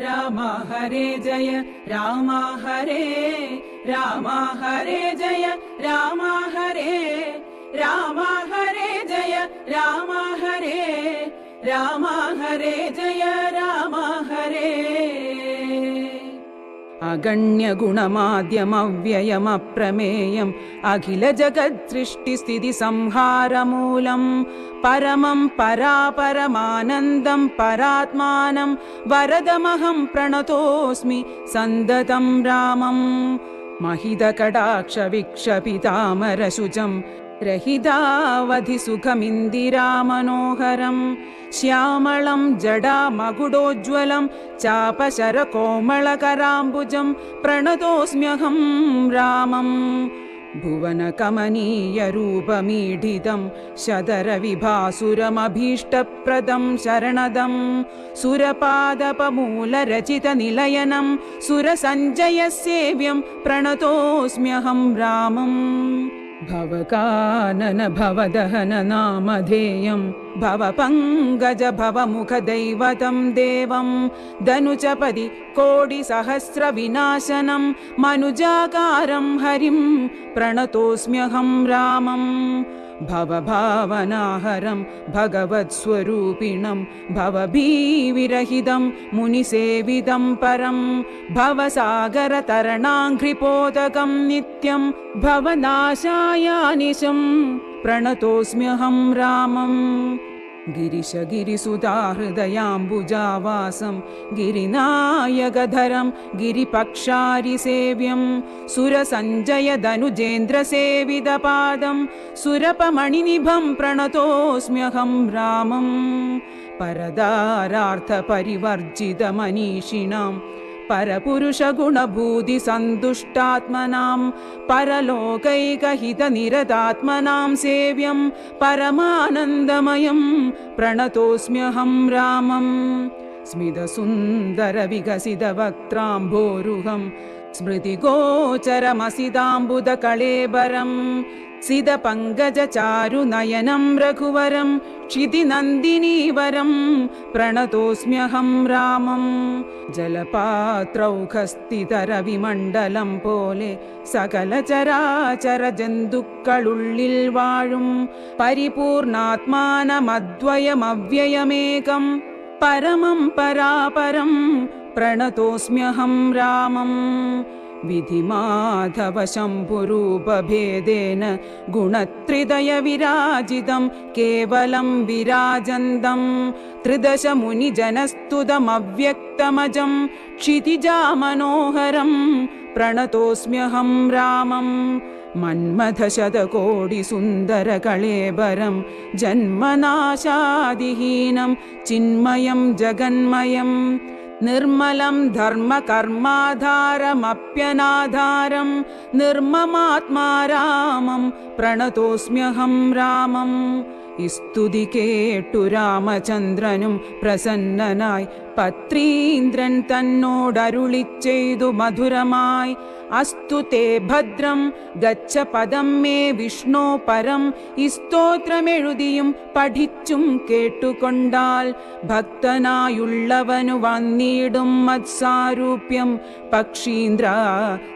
രാമ ഹരേ ജയ രാമ ഹരേ രാമ ഹരേ ജയ രാമ ഹരേ രാമ ഹരേ ജയ രാമ ഹരേ രാമ ഹരേ ജയ രാമ ഹരേ अगण्यगुणमाद्यमव्ययमप्रमेयम् अखिलजगद्दृष्टिस्थितिसंहारमूलं परमं परापरमानन्दं परात्मानं वरदमहं प्रणतोऽस्मि सन्दतं रामम् महिदकटाक्षविक्षपितामरशुजं रहितावधिसुखमिन्दिरामनोहरम् श्यामलं जडामकुडोज्ज्वलं चापशरकोमलकराम्बुजं प्रणतोऽस्म्यहं रामम् भुवनकमनीयरूपमीढितं शतरविभासुरमभीष्टप्रदं शरणदं सुरपादपमूलरचितनिलयनं सुरसञ्जयसेव्यं प्रणतोऽस्म्यहं रामम् भवकानन भवदहन नामधेयं भवपङ्कज भवमुखदैवतं देवं धनुचपदि कोटिसहस्रविनाशनं मनुजाकारं हरिं प्रणतोऽस्म्यहं रामम् भवभावनाहरं भगवत्स्वरूपिणं भवभीविरहितं मुनिसेवितं परं भवसागरतरणाङ्घ्रिपोदकं नित्यं भवनाशायानिशं प्रणतोऽस्म्यहं रामम्। गिरिशगिरिसुताहृदयाम्बुजावासं गिरिनायकधरं गिरिपक्षारिसेव्यं सुरसञ्जयधनुजेन्द्रसेवितपादं। सुरपमणिनिभं प्रणतोऽस्म्यहं रामम्। परदारार्थपरिवर्जितमनीषिणां परपुरुषगुणभूतिसन्तुष्टात्मनां परलोकैकहितनिरतात्मनां सेव्यं परमानन्दमयं प्रणतोऽस्म्यहं रामम्। स्मितसुन्दरविकसितवक्त्राम्भोरुहं स्मृतिगोचरमसिदाम्बुदकळेबरम् सिदपङ्कजचारुनयनं रघुवरं क्षितिनन्दिनीवरं प्रणतोऽस्म्यहं रामं जलपात्रौघस्तितरविमण्डलं पोले सकलचराचरजन्तुकलुल्लिल् वायुं परिपूर्णात्मानमद्वयमव्ययमेकं परमं परापरं प्रणतोऽस्म्यहं रामम् विधिमाधवशम्भुरूपभेदेन गुणत्रिदयविराजितं केवलं विराजन्दं त्रिदशमुनिजनस्तुतमव्यक्तमजं क्षितिजामनोहरं प्रणतोऽस्म्यहं रामम् मन्मथशतकोटिसुन्दरकळेबरं जन्मनाशादिहीनं चिन्मयं जगन्मयम् നിർമ്മലം ധർമ്മകർമാധാരമപ്യനാധാരം നിർമ്മമാത്മാരാമം പ്രണതോസ്മ്യഹം രാമം. ഇസ്തുതി കേട്ടു രാമചന്ദ്രനും പ്രസന്നനായി പത്രീന്ദ്രൻ തന്നോടരുളി ചെയ്തു മധുരമായി. അസ്തു തേ ഭദ്രം ഗച്ഛ പദം മേ വിഷ്ണോ പരം. ഈ പഠിച്ചും കേട്ടുകൊണ്ടാൽ ഭക്തനായുള്ളവനു വന്നിടും മത്സാരൂപ്യം. പക്ഷീന്ദ്ര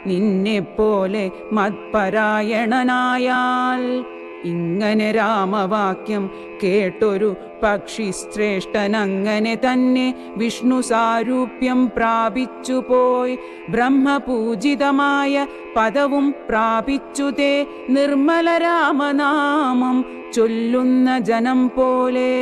നിന്നെപ്പോലെ മത്പരായണനായാൽ ഇങ്ങനെ രാമവാക്യം കേട്ടൊരു പക്ഷി ശ്രേഷ്ഠനങ്ങനെ തന്നെ വിഷ്ണു സാരൂപ്യം പ്രാപിച്ചുപോയി. ബ്രഹ്മപൂജിതമായ പദവും പ്രാപിച്ചു തേ നിർമ്മല രാമനാമം ചൊല്ലുന്ന ജനം പോലെ.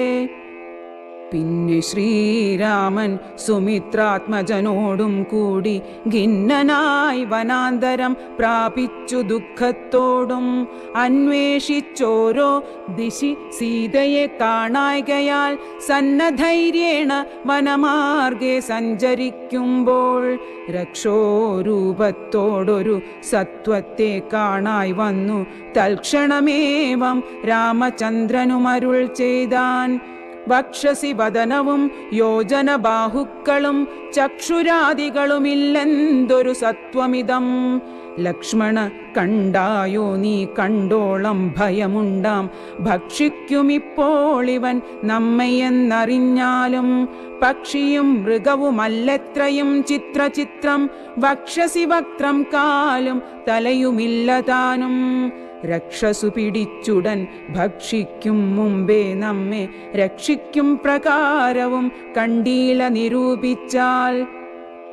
പിന്നെ ശ്രീരാമൻ സുമിത്രാത്മജനോടും കൂടി ഖിന്നനായി വനാന്തരം പ്രാപിച്ചു ദുഃഖത്തോടും. അന്വേഷിച്ചോരോ ദിശി സീതയെ കാണായികയാൽ സന്നധൈര്യേണ വനമാർഗെ സഞ്ചരിക്കുമ്പോൾ രക്ഷോരൂപത്തോടൊരു സത്വത്തെ കാണായി വന്നു. തൽക്ഷണമേവം രാമചന്ദ്രനുമരുൾ ചെയ്താൻ വക്ഷസി വദനവും യോജന ബാഹുക്കളും ചക്ഷുരാദികളുമില്ലെന്തൊരു സത്വമിതം. ലക്ഷ്മണ കണ്ടായോ നീ കണ്ടോളം ഭയമുണ്ടാം. ഭക്ഷിക്കുമിപ്പോൾ ഇവൻ നമ്മയെന്നറിഞ്ഞാലും പക്ഷിയും മൃഗവുമല്ലെത്രയും ചിത്രചിത്രം. വക്ഷസി വക്രം കാലും തലയുമില്ല താനും. രക്ഷസു പിടിച്ചുടൻ ഭക്ഷിക്കും മുമ്പേ നമ്മെ രക്ഷിക്കും പ്രകാരവും കണ്ടീല നിരൂപിച്ചാൽ.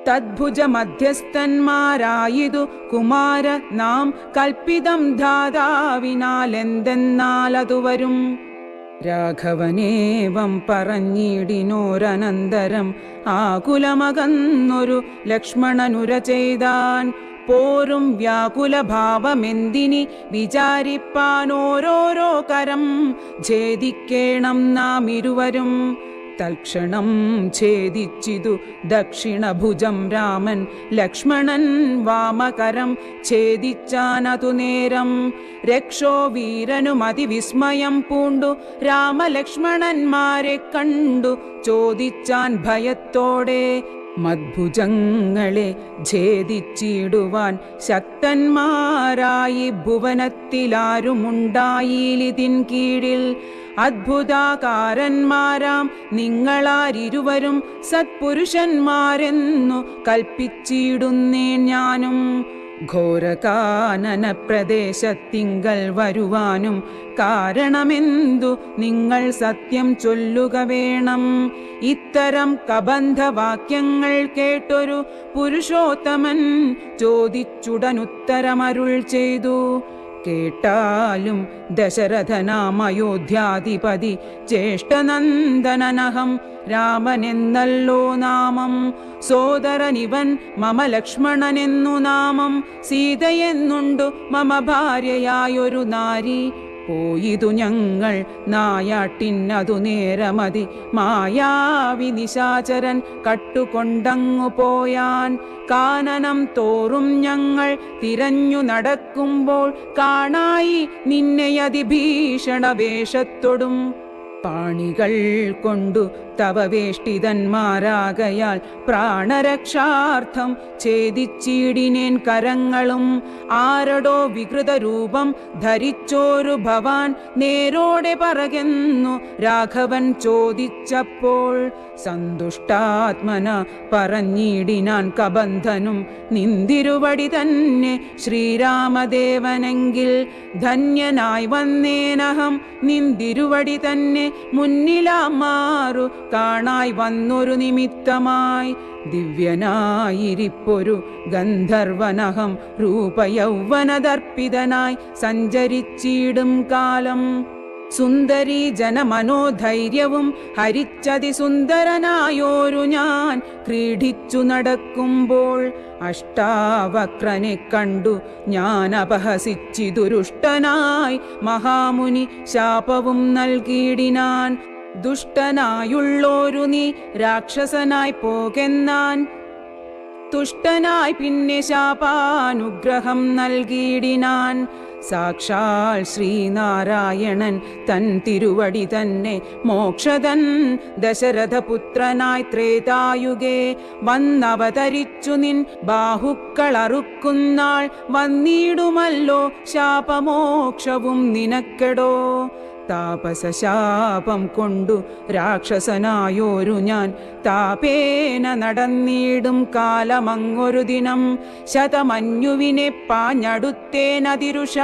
തദ്ഭുജ മധ്യസ്ഥന്മാരായിതു കുമാര നാം കൽപ്പിതം ധാതാവിനാലെന്തെന്നാലതു വരും. രാഘവനേവം പറഞ്ഞിടിനോരനന്തരം ആകുലമകന്നൊരു ലക്ഷ്മണനുര ചെയ്താൻ പോരും വ്യാകുലഭാവമെന്തിനി? വിചാരിപ്പാനോരോരോ കരം ഛേദിക്കേണം നാം ഇരുവരും തൽക്ഷണം ഛേദിച്ചിതു ദക്ഷിണഭുജം രാമൻ. ലക്ഷ്മണൻ വാമകരം ഛേദിച്ചാനതു നേരം. രക്ഷോ വീരനും അതിവിസ്മയം പൂണ്ടു. രാമലക്ഷ്മണന്മാരെ കണ്ടു. ചോദിച്ചാൻ ഭയത്തോടെ മദ്ഭുജങ്ങളെ ഛേദിച്ചിടുവാൻ ശക്തന്മാരായി ഭുവനത്തിലാരുമുണ്ടായിലിതിൻ കീഴിൽ. അദ്ഭുതാകാരന്മാരാം നിങ്ങളാരിരുവരും സത്പുരുഷന്മാരെന്നു കൽപ്പിച്ചിടുന്നേ ഞാനും. ഘോരകാനന പ്രദേശത്തിങ്കൽ വരുവാനും കാരണമെന്തു? നിങ്ങൾ സത്യം ചൊല്ലുക വേണം. ഇത്തരം കബന്ധവാക്യങ്ങൾ കേട്ടൊരു പുരുഷോത്തമൻ ചോദിച്ചുടനുത്തരമരുൾ ചെയ്തു. കേട്ടാലും ദശരഥനാമയോധ്യാധിപതി ജ്യേഷ്ഠനന്ദനഹം രാമനെന്നല്ലോ നാമം. സോദരനിവൻ മമ ലക്ഷ്മണനെന്നു നാമം. സീതയെന്നുണ്ടു മമ ഭാര്യയായൊരു നാരി. പോയിതു ഞങ്ങൾ നായാട്ടിന്നതു നേരമതി. മായാവി നിശാചരൻ കട്ടുകൊണ്ടങ്ങു പോയാൻ കാനനം തോറും ഞങ്ങൾ തിരഞ്ഞു നടക്കുമ്പോൾ കാണായി നിന്നെ അതിഭീഷണ വേഷത്തൊടും പാണികൾ കൊണ്ടു തപവേഷ്ടിതന്മാരാകയാൽ പ്രാണരക്ഷാർത്ഥം ഛേദിച്ചീടിനേൻ കരങ്ങളും ആരടോ വികൃത രൂപം ധരിച്ചോരു ഭവാൻ നേരോടെ പറകെന്നു രാഘവൻ ചോദിച്ചപ്പോൾ സന്തുഷ്ടാത്മന പറഞ്ഞിടിനാൻ കബന്ധനും നിന്തിരുവടി തന്നെ ശ്രീരാമദേവനെങ്കിൽ ധന്യനായി വന്നേനഹം നിന്തിരുവടി തന്നെ മുന്നിലാമാറു കാണായി വന്നൊരു നിമിത്തമായി. ദിവ്യനായിരിപ്പൊരു ഗന്ധർവനഹം രൂപയൗവനദർപ്പിതനായി സഞ്ചരിച്ചിടും കാലം. സുന്ദരീ ജനമനോധൈര്യവും ഹരിച്ചതിസുന്ദരനായോരു ഞാൻ ക്രീഡിച്ചു നടക്കുമ്പോൾ അഷ്ടാവക്രനെ കണ്ടു ഞാൻ അപഹസിച്ചി ദുരുഷ്ടനായി മഹാമുനി ശാപവും നൽകിയിടിനാൻ. ദുഷ്ടനായുള്ളോരു നീ രാക്ഷസനായി പോകെന്നാൻ. തുഷ്ടനായി പിന്നെ ശാപാനുഗ്രഹം നൽകിയിടിനാൻ. സാക്ഷാൽ ശ്രീനാരായണൻ തൻ തിരുവടി തന്നെ മോക്ഷതൻ ദശരഥപുത്രനായി ത്രേതായുഗേ. വന്നവതരിച്ചു നിൻ ബാഹുക്കളറുക്കുന്നാൾ വന്നിടുമല്ലോ ശാപമോക്ഷവും നിനക്കെടോ. താപസശാപം കൊണ്ടു രാക്ഷസനായോരു ഞാൻ താപേന നടന്നിടും കാലമങ്ങൊരു ദിനം. ശതമഞ്ഞുവിനെ പാഞ്ഞടുത്തേനതിരുഷ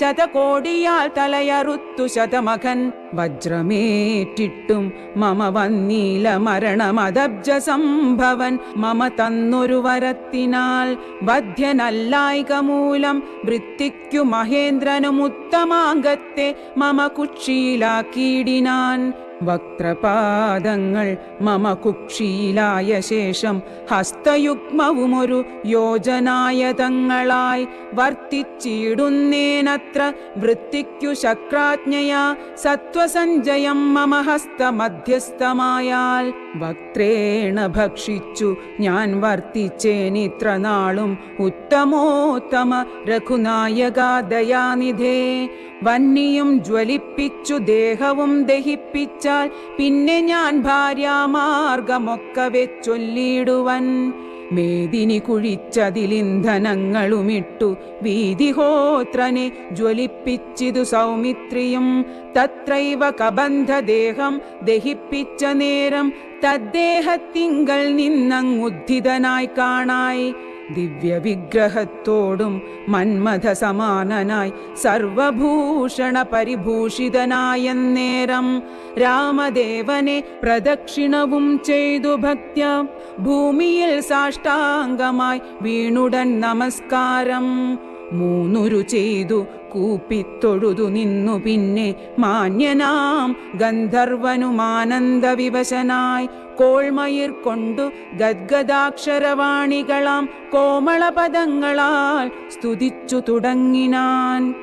ശതകോടിയാൽ തലയറുത്തു ശതമകൻ. വജ്രമേറ്റിട്ടും മമ വന്നീല മരണമദബ്ജ സംഭവൻ. മമ തന്നൊരു വരത്തിനാൽ ബധ്യനല്ലായിക മൂലം. വൃത്തിക്കു മഹേന്ദ്രനും ഉത്തമാംഗത്തെ മമ കുക്ഷിയിലാക്കിയിടിനാൻ വക്രപാദങ്ങൾ മമ കുക്ഷിയിലായ ശേഷം ഹസ്തയുഗ്മവുമൊരു യോജനായതങ്ങളായി വർത്തിച്ചിടുന്നേനത്ര വൃത്തിക്കു ശക്രാജ്ഞയാ സത്വസഞ്ജയം മമ ഹസ്തമധ്യസ്ഥമായാൽ. വക്രേണ ഭക്ഷിച്ചു ഞാൻ വർത്തിച്ചേനിത്ര നാളും ഉത്തമോത്തമ രഘുനായക ദയാനിധേ വന്നിയും ജ്വലിപ്പിച്ചു ദേഹവും ദഹിപ്പിച്ചാൽ പിന്നെ ഞാൻ ഭാര്യാമാർഗമൊക്കവെ ചൊല്ലിടുവൻ മേദിനി കുഴിച്ചതിലിന്ധനങ്ങളുമിട്ടു വീതിഹോത്രനെ ജ്വലിപ്പിച്ചിതു സൗമിത്രിയും. തത്രൈവ കബന്ധദേഹം ദഹിപ്പിച്ച നേരം തദ്ദേഹത്തിങ്കൽ നിന്നങ്ങുദ്ധിതനായി കാണായി. ദിവ്യവിഗ്രഹത്തോടും മന്മഥ സമാനനായി സർവഭൂഷണ പരിഭൂഷിതനായ നേരം രാമദേവനെ പ്രദക്ഷിണവും ചെയ്തു ഭക്ത്യ ഭൂമിയിൽ സാഷ്ടാംഗമായി വീണുടൻ നമസ്കാരം. മൂന്നുരു ചെയ്തു കൂപ്പിത്തൊഴുതു നിന്നു പിന്നെ മാന്യനാം ഗന്ധർവനുമാനന്ദവിവശനായി കോൾമയിർ കൊണ്ടു ഗദ്ഗദാക്ഷരവാണികളാം കോമളപദങ്ങളാൽ സ്തുതിച്ചു തുടങ്ങിനാൻ.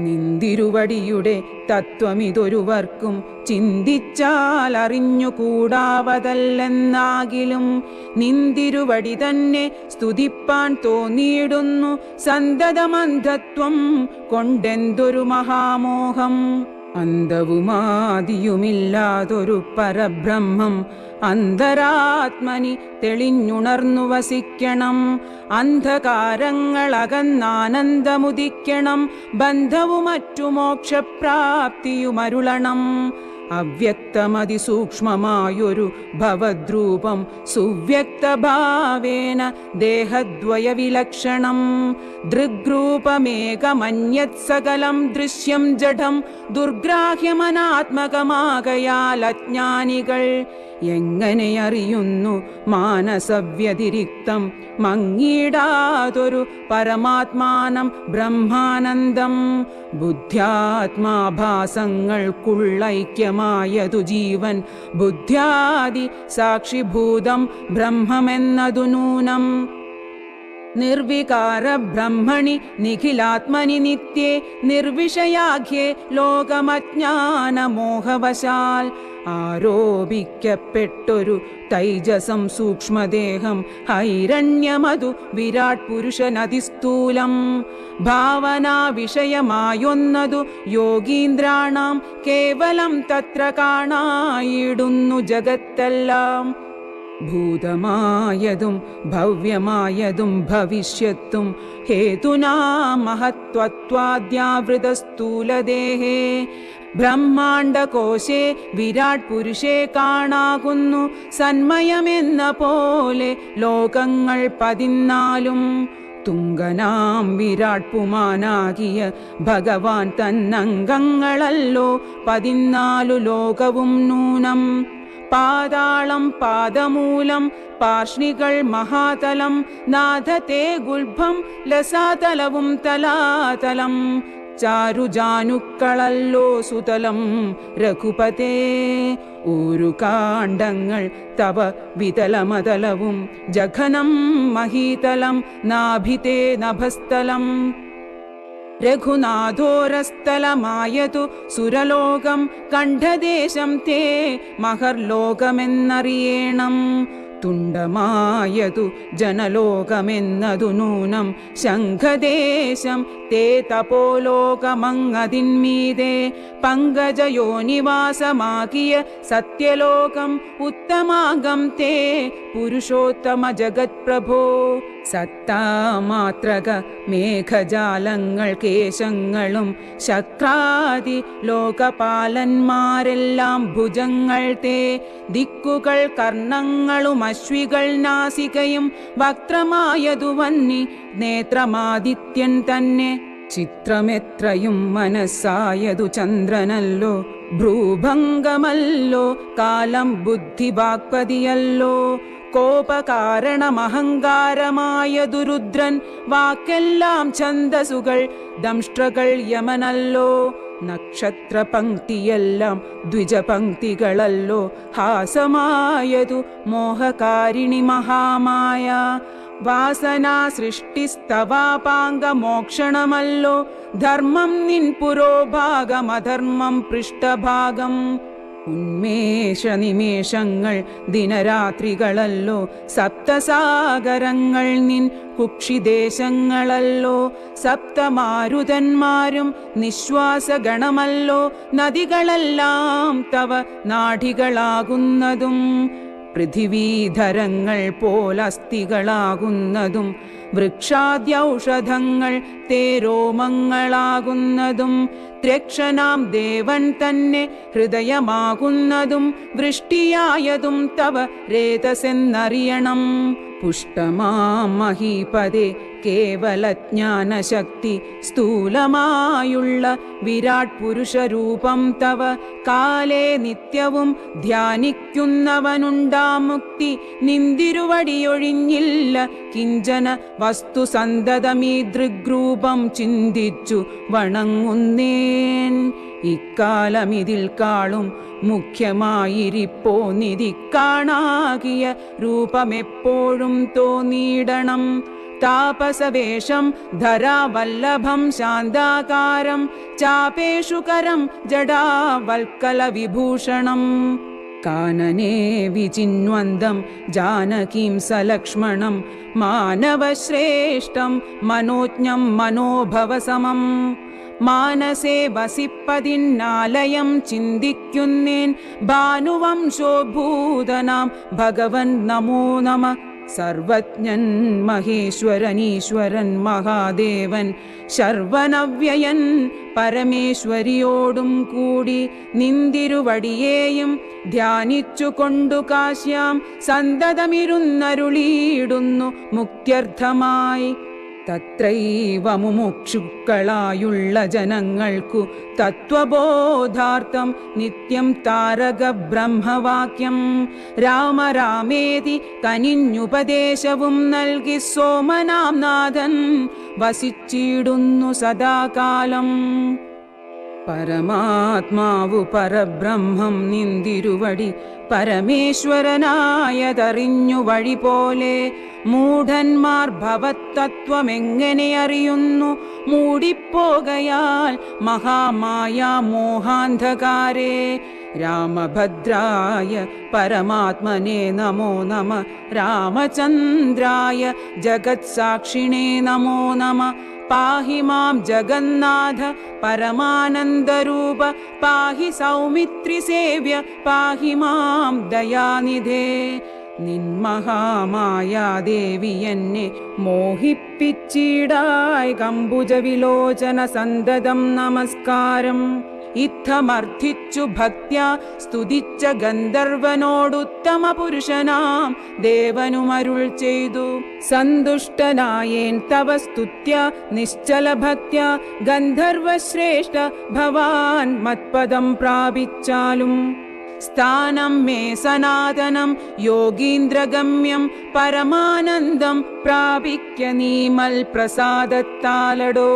നിന്തിരുവടിയുടെ തത്വമിതൊരുവർക്കും ചിന്തിച്ചാൽ അറിഞ്ഞുകൂടാവതല്ലെന്നാകിലും നിന്തിരുവടി തന്നെ സ്തുതിപ്പാൻ തോന്നിയിടുന്നു സന്തതമന്ധത്വം കൊണ്ടെന്തൊരു മഹാമോഹം. അന്തവുമാതിയുമില്ലാതൊരു പരബ്രഹ്മം അന്തരാത്മനി തെളിഞ്ഞുണർന്നു വസിക്കണം. അന്ധകാരങ്ങളകന്നാനന്ദമുദിക്കണം. ബന്ധവുമറ്റു മോക്ഷപ്രാപ്തിയുമരുളണം അവ്യക്തമതിസൂക്ഷ്മമായൊരു ഭവദ്രൂപം സുവ്യക്തഭാവേന ദേഹദ്വയവിലക്ഷണം. ദൃഗ്രൂപമേകമന്യത് സകലം ദൃശ്യം ജഡം ദുർഗ്രാഹ്യമനാത്മകമാകയാൽ അജ്ഞാനികൾ എങ്ങനെ അറിയുന്നു മാനസവ്യതിരിക്തം? മങ്ങിടാതൊരു പരമാത്മാനം ബ്രഹ്മാനന്ദം. ബുദ്ധ്യാത്മാഭാസങ്ങൾക്കുള്ളൈക്യമായതു ജീവൻ. ബുദ്ധ്യാദി സാക്ഷിഭൂതം ബ്രഹ്മമെന്നതു നൂനം. ബ്രഹ്മണി നിഖിലാത്മനി നിത്യേ നിർവിഷയാഖ്യേ ലോകമജ്ഞാനമോഹവശാൽ. ആരോപിക്കപ്പെട്ടൊരു തൈജസം സൂക്ഷ്മദേഹം ഹൈരണ്യമതു വിരാട് പുരുഷനതിസ്ഥൂലം. ഭാവനാ വിഷയമായൊന്നതു യോഗീന്ദ്രാണാം കേവലം തത്ര കാണായിടുന്നു ജഗത്തെല്ലാം. ഭൂതമായതും ഭവ്യമായതും ഭവിഷ്യത്തും ഹേതുനാ മഹത്വത്വാദ്യാവൃതസ്ഥൂലദേഹേ. ബ്രഹ്മാണ്ടകോശേ വിരാട് പുരുഷേ കാണാകുന്നു സന്മയമെന്ന പോലെ ലോകങ്ങൾ പതിനാലും തുങ്കനാം വിരാട് പുമാനാകിയ ഭഗവാൻ തന്നംഗങ്ങളല്ലോ പതിനാലു ലോകവും നൂനം. പാതാളം പാദമൂലം പാർഷ്ണികൾ മഹാതലം നാഥത്തെ ഗുൽഭം ലസാതലവും തലാതലം. ചാരുജാനുക്കളല്ലോ സുതലം രഘുപതേ. ഊരുകാണ്ഡങ്ങൾ തവ വിതലമതലവും ജഘനം മഹീതലം നാഭിതേ നഭസ്ഥലം. രഘുനാഥോരസ്ഥലമായതു സുരലോകം കണ്ഠദേശം തേ മഹർലോകമെന്നറിയേണം. തുണ്ടമായതു ജനലോകമെന്നതു നൂനം ശംഖദേശം തേ തപോലോകമങ്ങതിന്മീതെ പങ്കജയോനിവാസമാകിയ സത്യലോകം ഉത്തമാകം തേ പുരുഷോത്തമ ജഗത്പ്രഭോ സത്താമാത്രക മേഘജാലങ്ങൾ കേശങ്ങളും ശക്രാദി ലോകപാലന്മാരെല്ലാം ഭുജങ്ങൾ തേ. ദിക്കുകൾ കർണങ്ങളും അശ്വികൾ നാസികയും വക്രമായതു വന്നി നേത്രമാദിത്യൻ തന്നെ. ചിത്രമെത്രയും മനസ്സായതു ചന്ദ്രനല്ലോ ഭ്രൂഭംഗമല്ലോ കാലം ബുദ്ധിവാക്പതിയല്ലോ. കോപകാരണമഹങ്കാരമായതു രുദ്രൻ വാക്കെല്ലാം ഛന്ദസുകൾ ദംഷ്ട്രകൾ യമനല്ലോ. നക്ഷത്ര പങ്ക്തിയെല്ലാം ദ്വിജപങ്ക്തികളല്ലോ ഹാസമായതു മോഹകാരിണി മഹാമായ വാസനാ സൃഷ്ടിസ്തവാപാംഗ മോക്ഷണമല്ലോ ധർമ്മം നിൻ പുരോഭാഗമധർമ്മം പൃഷ്ഠഭാഗം. ഉന്മേഷ നിമേഷങ്ങൾ ദിനരാത്രികളല്ലോ. സപ്തസാഗരങ്ങൾ നിൻ കുക്ഷിദേശങ്ങളല്ലോ. സപ്തമാരുതന്മാരും നിശ്വാസഗണമല്ലോ. നദികളെല്ലാം തവ നാഠികളാകുന്നതും. പൃഥിവീധരങ്ങൾ പോലസ്ഥികളാകുന്നതും വൃക്ഷാദ്യൗഷധങ്ങൾ തേരോമങ്ങളാകുന്നതും ത്രക്ഷനാം ദേവൻ തന്നെ ഹൃദയമാകുന്നതും വൃഷ്ടിയായതും തവ രേതസെന്നറിയണം. പുഷ്ടമാം മഹീപദേ കേവലജ്ഞാനശക്തി സ്ഥൂലമായുള്ള വിരാട് പുരുഷരൂപം തവ. കാലേ നിത്യവും ധ്യാനിക്കുന്നവനുണ്ടാ മുക്തി. നിന്തിരുവടിയൊഴിഞ്ഞില്ല കിഞ്ചന വസ്തുസന്തതമീ ദൃഗ്രൂപം ചിന്തിച്ചു വണങ്ങുന്നേൻ. ഇക്കാലമിതിൽ കാളും മുഖ്യമായിരിപ്പോ നിധി കാണാകിയ രൂപമെപ്പോഴും തോന്നിയിടണം. तापसवेषं धरावल्लभं शान्दाकारं चापेषु करं जडावल्कलविभूषणम् कानने विचिन्वन्दं जानकीं सलक्ष्मणं मानवश्रेष्ठं मनोज्ञं मनोभवसमम् मानसे वसिपदिन्नालयं चिन्दिक्युन्नेन् भानुवं भगवन् नमो नमः। സർവജ്ഞൻ മഹേശ്വരനീശ്വരൻ മഹാദേവൻ ശർവനവ്യയൻ പരമേശ്വരിയോടും കൂടി നിന്തിരുവടിയേയും ധ്യാനിച്ചുകൊണ്ടു കാശ്യാം സന്തതമിരുന്നരുളിയിടുന്നു മുക്ത്യർത്ഥമായി. തത്രൈവ മുമുക്ഷുക്കളായുള്ള ജനങ്ങൾക്കു തത്വബോധാർത്ഥം നിത്യം താരക ബ്രഹ്മവാക്യം രാമരാമേതി കനിഞ്ഞുപദേശവും നൽകി സോമനാം നാഥൻ വസിച്ചിടുന്നു സദാകാലം. പരമാത്മാവു പരബ്രഹ്മം നിന്തിരുവടി പരമേശ്വരനായതറിഞ്ഞു വഴി പോലെ മൂഢന്മാർ ഭവത്തത്വമെങ്ങനെ അറിയുന്നു? മൂടിപ്പോകയാൽ മഹാമായ മോഹാന്ധകാരേ. രാമഭദ്രായ പരമാത്മനെ നമോ നമ. രാമചന്ദ്രായ ജഗത്സാക്ഷിണേ നമോ നമ. പാഹി മാം ജഗന്നാഥ പരമാനന്ദരൂപ പാഹി സൗമിത്രി സേവ്യ പാഹി മാം ദയാനിധേ നിന്മഹാമായാദേവി എന്നെ മോഹിപ്പിച്ചിടായ് കമ്പുജ വിലോചന സന്തതം നമസ്കാരം ഇത്തമർത്ഥിച്ചു ഭക്ത്യ സ്തുതിച്ച ഗന്ധർവനോടുത്തമ പുരുഷനാം ദേവനുമരുൾ ചെയ്തു സന്തുഷ്ടനായേൻ തവ സ്തുത്യ നിശ്ചല ഭക്ത്യ ഗന്ധർവശ്രേഷ്ഠ ഭവാൻ മത്പദം പ്രാപിച്ചാലും സ്ഥാനം മേ സനാതനം യോഗീന്ദ്രഗമ്യം പരമാനന്ദം പ്രാപിക്ക നീമൽ പ്രസാദത്താലടോ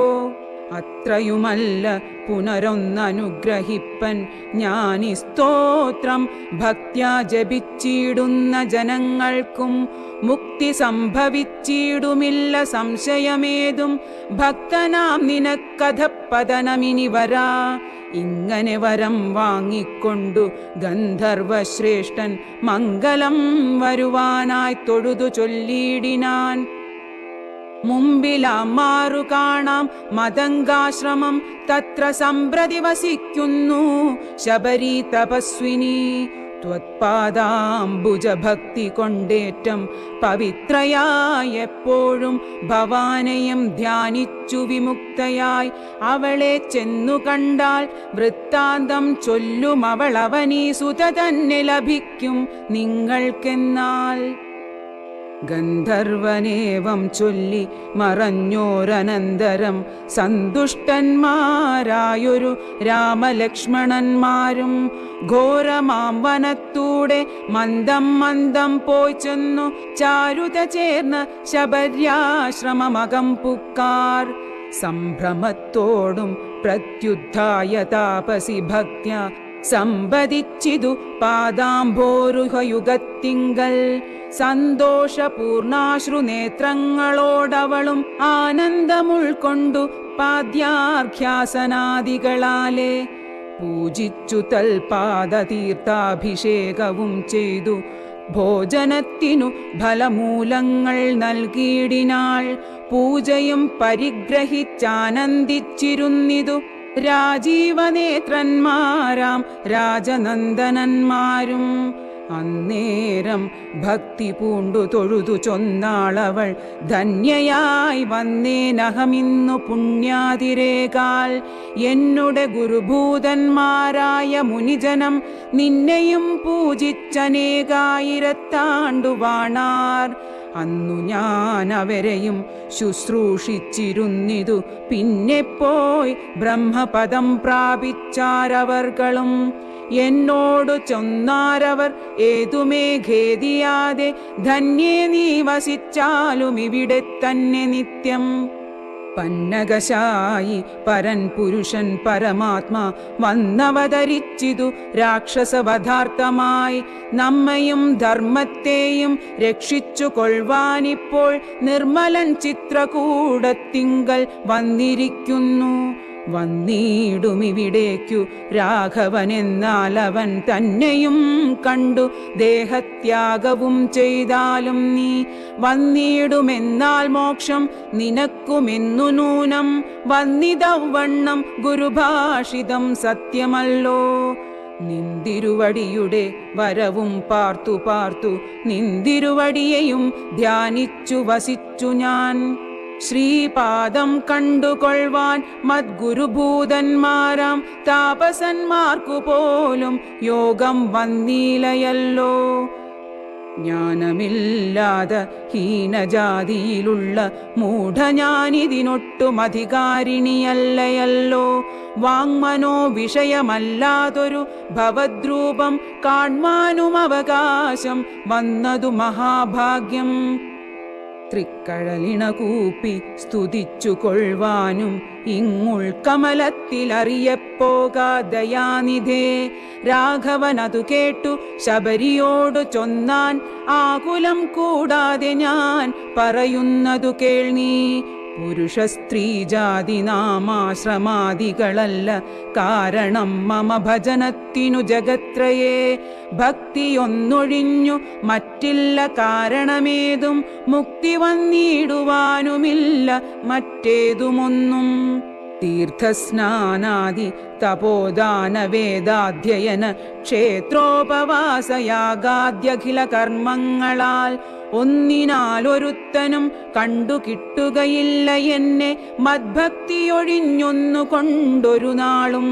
അത്രയുമല്ല പുനരൊന്നനുഗ്രഹിപ്പൻ ഞാനി സ്തോത്രം ഭക്ത്യാ ജപിച്ചിടുന്ന ജനങ്ങൾക്കും മുക്തി സംഭവിച്ചിടുമില്ല സംശയമേതും. ഭക്തനാം നിനക്കഥ പതനമിനി വരാ. ഇങ്ങനെ വരം വാങ്ങിക്കൊണ്ടു ഗന്ധർവശ്രേഷ്ഠൻ മംഗളം വരുവാനായി തൊഴുതു ചൊല്ലിയിടിനാൻ. മുമ്പിലാമാറു കാണാം മതങ്കാശ്രമം തത്ര സമ്പ്രതി വസിക്കുന്നു ശബരി തപസ്വിനി. ത്വത്പാദാംബുജഭക്തി കൊണ്ടേറ്റം പവിത്രയായെപ്പോഴും ഭവാനയം ധ്യാനിച്ചു വിമുക്തയായി. അവളെ ചെന്നു കണ്ടാൽ വൃത്താന്തം ചൊല്ലും അവൾ അവനീ സുത തന്നെ ലഭിക്കും നിങ്ങൾക്കെന്നാൽ. ഗന്ധർവനേവം ചൊല്ലി മറഞ്ഞോരനന്തരം സന്തുഷ്ടന്മാരായൊരു രാമലക്ഷ്മണന്മാരും ഘോരമാം വനത്തൂടെ മന്ദം മന്ദം പോയി ചെന്നു ചാരുത ചേർന്ന് ശബര്യാശ്രമമകം പുക്കാർ. സംഭ്രമത്തോടും പ്രത്യുദ്ധായ താപസി ഭക്ത്യ സമ്പതിച്ചിതു പാദാംഭോരുഹയുഗത്തിങ്കൽ സന്തോഷപൂർണാശ്രു നേത്രങ്ങളോടവളും ആനന്ദമുൾക്കൊണ്ടു പാദ്യാർഘ്യാസനാദികളാലെ പൂജിച്ചു തൽപാദതീർത്ഥാഭിഷേകവും ചെയ്തു. ഭോജനത്തിനു ഫലമൂലങ്ങൾ നൽകിയിടിനാൾ. പൂജയും പരിഗ്രഹിച്ചാനന്ദിച്ചിരുന്നിതു രാജീവനേത്രന്മാരാം രാജനന്ദനന്മാരും. അന്നേരം ഭക്തി പൂണ്ടു തൊഴുതു ചൊന്നാളവൾ. ധന്യയായി വന്നേനഹമിന്നു പുണ്യാതിരേകാൽ. എന്നുടെ ഗുരുഭൂതന്മാരായ മുനിജനം നിന്നെയും പൂജിച്ചനേകായിരത്താണ്ടു വാണാർ അന്നു ഞാൻ അവരെയും ശുശ്രൂഷിച്ചിരുന്നിതു. പിന്നെ പോയി ബ്രഹ്മപദം പ്രാപിച്ചാരവർകളും. എന്നോടു ചൊന്നാരവർ ഏതുമേ ഖേദിയാതെ ധന്യേ നീ വസിച്ചാലും ഇവിടെ തന്നെ നിത്യം. പന്നകശായി പരൻ പുരുഷൻ പരമാത്മാ വന്നവതരിച്ചിതു രാക്ഷസവധാർത്ഥമായി. നമ്മയും ധർമ്മത്തെയും രക്ഷിച്ചു കൊള്ളുവാനിപ്പോൾ നിർമ്മലൻ ചിത്രകൂടത്തിങ്കൽ വന്നിരിക്കുന്നു. വന്നിടുമിവിടേക്കു രാഘവനെന്നാൽ അവൻ തന്നെയും കണ്ടു. ദേഹത്യാഗവും ചെയ്താലും നീ വന്നിടുമെന്നാൽ മോക്ഷം നിനക്കുമെന്നു നൂനം. വന്നിതവണ്ണം ഗുരുഭാഷിതം സത്യമല്ലോ. നിന്തിരുവടിയുടെ വരവും പാർത്തു പാർത്തു നിന്തിരുവടിയെയും ധ്യാനിച്ചു വസിച്ചു ഞാൻ. ശ്രീപാദം കണ്ടുകൊള്ളുവാൻ മദ്ഗുരുഭൂതന്മാരാം താപസന്മാർക്കു പോലും യോഗം വന്നീലയല്ലോ. ജ്ഞാനമില്ലാതെ ഹീനജാതിയിലുള്ള മൂഢഞാനിതിനൊട്ടും അധികാരിണിയല്ലയല്ലോ വാങ്മനോ വിഷയമല്ലാതൊരു ഭവദ്രൂപം കാൺമാനും അവകാശം വന്നതു മഹാഭാഗ്യം. തൃക്കഴലിണ കൂപ്പി സ്തുതിച്ചു കൊള്ളുവാനും ഇങ്ങുൾക്കമലത്തിലറിയപ്പോകാ രാഘവൻ രാഘവനതു കേട്ടു ശബരിയോടു ചൊന്നാൻ ആകുലം കൂടാതെ ഞാൻ പറയുന്നതു കേൾനീ പുരുഷ സ്ത്രീ ജാതി നാമാശ്രമാദികളല്ല കാരണം മമ ഭജനത്തിനു ജഗത്രയേ. ഭക്തിയൊന്നൊഴിഞ്ഞു മറ്റില്ല കാരണമേതും മുക്തി വന്നിടുവാനുമില്ല മറ്റേതുമൊന്നും. തീർത്ഥസ്നാനാദി തപോദാന വേദാധ്യയന ക്ഷേത്രോപവാസയാഗാദ്യഖില കർമ്മങ്ങളാൽ ഒന്നിനാലൊരുത്തനും കണ്ടു കിട്ടുകയില്ല എന്നെ മദ്ഭക്തിയൊഴിഞ്ഞൊന്നു കൊണ്ടൊരു നാളും.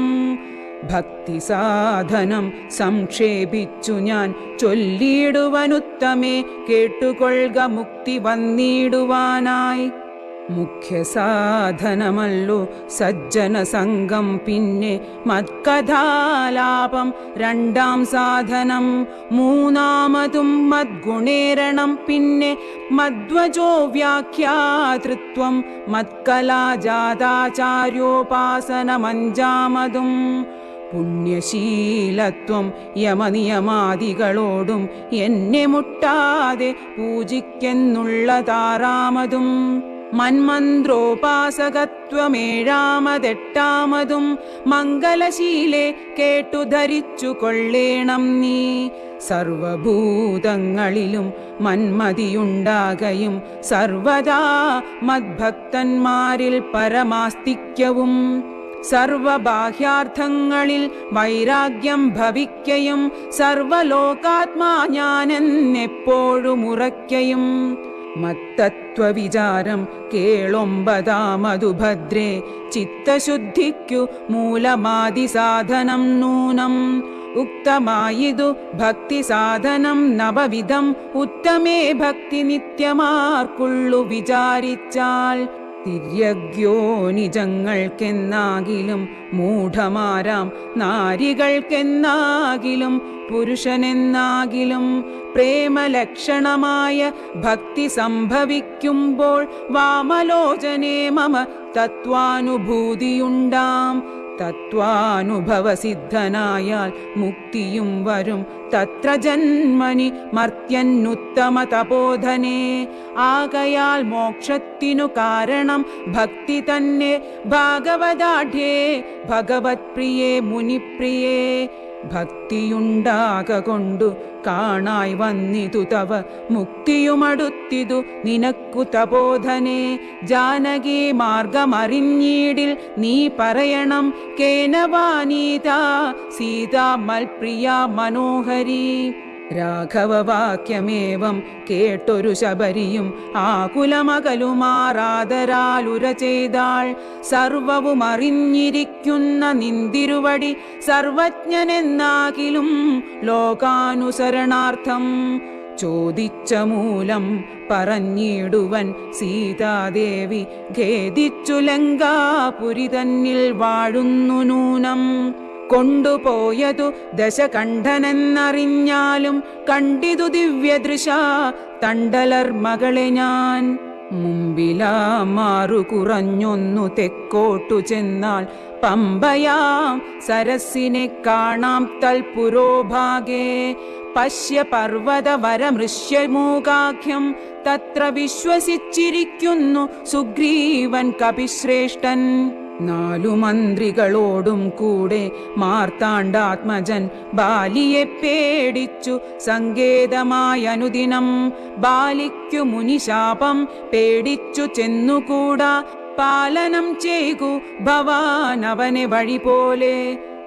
ഭക്തി സാധനം സംക്ഷേപിച്ചു ഞാൻ ചൊല്ലിയിടുവനുത്തമേ കേട്ടുകൊള്ളുക മുക്തി വന്നിടുവാനായി. മുഖ്യ സാധനമല്ലോ സജ്ജന സംഘം പിന്നെ മത്കഥാലാപം രണ്ടാം സാധനം മൂന്നാമതും മദ്ഗുണേരണം പിന്നെ മദ്വജോ വ്യാഖ്യാതൃത്വം മത്കലാജാതാചാര്യോപാസനമഞ്ചാമതും പുണ്യശീലത്വം യമനിയമാദികളോടും എന്നെ മുട്ടാതെ പൂജിക്കെന്നുള്ളതാറാമതും മന്മന്ത്രോപാസകത്വമേഴാമതെട്ടാമതും മംഗലശീലെ കേട്ടു ധരിച്ചു കൊള്ളേണം നീ. സർവഭൂതങ്ങളിലും മന്മതിയുണ്ടാകയും സർവദാ മദ്ഭക്തന്മാരിൽ പരമാസ്തിക്യവും സർവബാഹ്യാർത്ഥങ്ങളിൽ വൈരാഗ്യം ഭവിക്കയും സർവലോകാത്മാ ഞാനെന്നെപ്പോഴും ഉറയ്ക്കയും മത്തത്വവിചാരം കേളൊമ്പതാമതു ഭദ്രേ ചിത്തശുദ്ധിക്കു മൂലമാതിസാധനം നൂനം. ഉക്തമായിതു ഭക്തി സാധനം നവവിധം ഉത്തമേ ഭക്തി നിത്യമാർക്കുള്ളു വിചാരിച്ചാൽ തിര്യഗ്യോനിജങ്ങൾക്കെന്നാകിലും മൂഢമാരാം നാരികൾക്കെന്നാകിലും പുരുഷനെന്നാകിലും പ്രേമലക്ഷണമായ ഭക്തി സംഭവിക്കുമ്പോൾ വാമലോചനേ മമ തത്വാനുഭൂതിയുണ്ടാം തത്വാനുഭവസിദ്ധനായാൽ മുക്തിയും വരും. തത്ര ജന്മനി മർത്യന്നുത്തമ തപോധനേ ആകയാൽ മോക്ഷത്തിനു കാരണം ഭക്തി തന്നെ. ഭാഗവതാഢ്യേ ഭഗവത് പ്രിയേ മുനിപ്രിയേ. ഭക്തിയുണ്ടാക കൊണ്ടു കാണായി വന്നിതു തവ മുക്തിയുമടുത്തിതു നിനക്കു തബോധനെ ജാനകി മാർഗമറിഞ്ഞീടിൽ നീ പറയണം കേനവാനീത സീതാ മൽപ്രിയ മനോഹരി രാഘവവാക്യമേവം കേട്ടൊരു ശബരിയും ആകുലമകലുമാറാതരാലുര ചെയ്താൾ. സർവവും അറിഞ്ഞിരിക്കുന്ന നിന്തിരുവടി സർവജ്ഞനെന്നാകിലും ലോകാനുസരണാർത്ഥം. ചോദിച്ച മൂലം പറഞ്ഞിടുവൻ സീതാദേവി ഖേദിച്ചു ലങ്കാപുരി തന്നിൽ വാഴുന്നു നൂനം. കൊണ്ടുപോയതു ദശകണ്ഠനെന്നറിഞ്ഞാലും കണ്ടിതു ദിവ്യദൃശ തണ്ടലർ മകളെ ഞാൻ. മുമ്പിലാ മാറു കുറഞ്ഞൊന്നു തെക്കോട്ടു ചെന്നാൽ പമ്പയാം സരസിനെ കാണാം തൽപുരോഭാഗേ പശ്യ പർവത വരമൃശ്യമൂകാഖ്യം തത്ര വിശ്വസിച്ചിരിക്കുന്നു സുഗ്രീവൻ കപിശ്രേഷ്ഠൻ. നാലു മന്ത്രികളോടും കൂടെ മാർത്താണ്ഡാത്മജൻ ബാലിയെ പേടിച്ചു. സങ്കേതമായനുദിനം ബാലിക്കു മുനിശാപം പേടിച്ചു ചെന്നുകൂടാ. പാലനം ചെയ്കു ഭവാൻ അവനെ വഴി പോലെ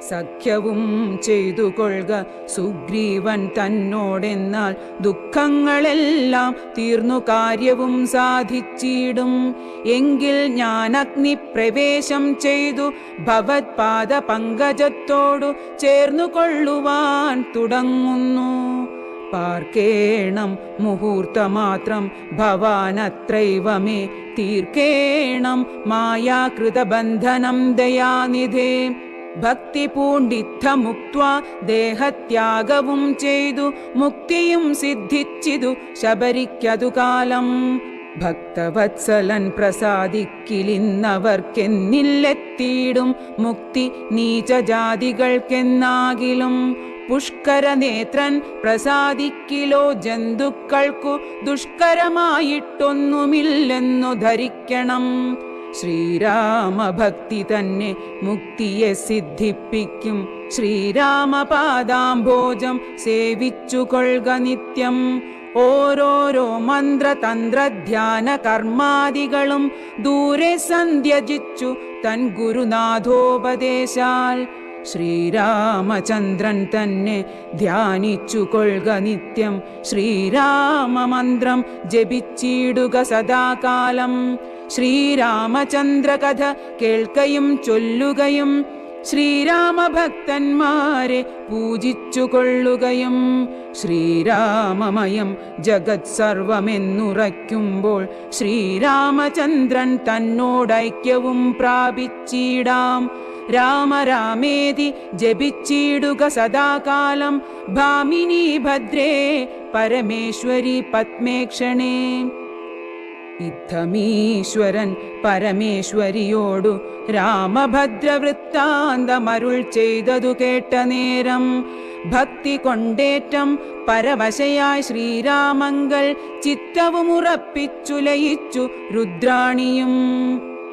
സഖ്യവും ചെയ്തു കൊള്ളുക സുഗ്രീവൻ തന്നോടെന്നാൽ ദുഃഖങ്ങളെല്ലാം തീർന്നു കാര്യവും സാധിച്ചിടും. എങ്കിൽ ഞാൻ അഗ്നിപ്രവേശം ചെയ്തു ഭവത്പാദ പങ്കജത്തോടു ചേർന്നു കൊള്ളുവാൻ തുടങ്ങുന്നു. പാർക്കേണം മുഹൂർത്തമാത്രം ഭവാനത്രൈവമേ തീർക്കേണം മായാകൃതബന്ധനം ദയാനിധേ. ഭക്തി പൂണ്ടിത്തമുക്ത ദേഹത്യാഗവും ചെയ്തു മുക്തിയും സിദ്ധിച്ചിതു ശബരിക്കതു കാലം ഭക്തവത്സലൻ പ്രസാദിക്കിലിന്നവർക്കെന്നില്ലെത്തിയിടും മുക്തി നീചജാതികൾക്കെന്നാകിലും. പുഷ്കരനേത്രൻ പ്രസാദിക്കിലോ ജന്തുക്കൾക്കു ദുഷ്കരമായിട്ടൊന്നുമില്ലെന്നു ധരിക്കണം. ശ്രീരാമഭക്തി തന്നെ മുക്തിയെ സിദ്ധിപ്പിക്കും. ശ്രീരാമപാദാംഭോജം സേവിച്ചു കൊള്ളുക നിത്യം. ഓരോരോ മന്ത്രതന്ത്രധ്യാന കർമാദികളും ദൂരെ സന്ധ്യജിച്ചു തൻ ഗുരുനാഥോപദേശാൽ. ശ്രീരാമചന്ദ്രൻ തന്നെ ധ്യാനിച്ചു കൊള്ളുക നിത്യം. ശ്രീരാമമന്ത്രം ജപിച്ചിടുക സദാകാലം. ശ്രീരാമചന്ദ്ര കഥ കേൾക്കയും ചൊല്ലുകയും ശ്രീരാമഭക്തന്മാരെ പൂജിച്ചു കൊള്ളുകയും ശ്രീരാമമയം ജഗത് സർവമെന്നുറയ്ക്കുമ്പോൾ ശ്രീരാമചന്ദ്രൻ തന്നോടൈക്യവും പ്രാപിച്ചിടാം രാമരാമേതി ജപിച്ചിടുക സദാകാലം ഭാമിനി ഭദ്രേ പരമേശ്വരി പത്മേക്ഷണേ ഇത്തമീശ്വരൻ പരമേശ്വരിയോടു രാമഭദ്രവൃത്താന്തമരുൾ ചെയ്തതു കേട്ട നേരം ഭക്തി കൊണ്ടേറ്റം പരവശയായി ശ്രീരാമങ്കൽ ചിത്തവും ഉറപ്പിച്ചു ലയിച്ചു രുദ്രാണിയും.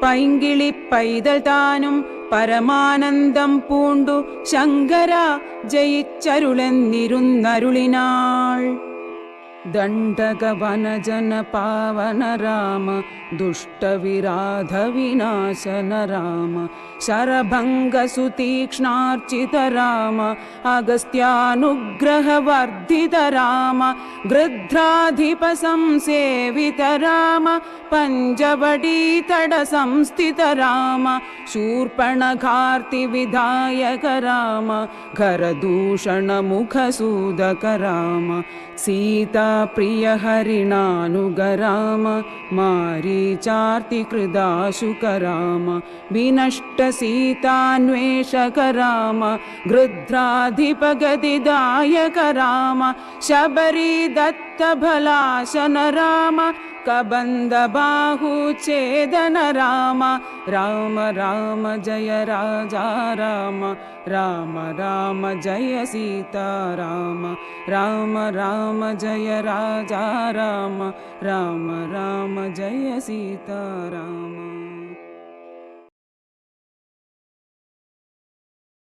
പൈങ്കിളി പൈതൽ താനും പരമാനന്ദം പൂണ്ടു ശങ്കര ജയിച്ചരുളെന്നിരുന്നരുളിനാൾ. दण्डकवनजनपावन राम दुष्टविराधविनाशन राम शरभङ्गसुतीक्ष्णार्चित राम अगस्त्यानुग्रहवर्धितराम गृध्राधिपसंसेवितराम पञ्चबडीतडसंस्थित राम शूर्पण कार्तिविधायक राम करदूषणमुखसूदक राम मारीचार्तिकृदाशुक राम विनष्ट सीतान्वेषक राम गृद्राधिपगतिदायक राम शबरी दत्तभलाशन राम कबन्दबाहुच्छेदन राम राम राम जय राजा राम राम राम जय सीता राम राम राम जय राजा राम राम राम जय सीता राम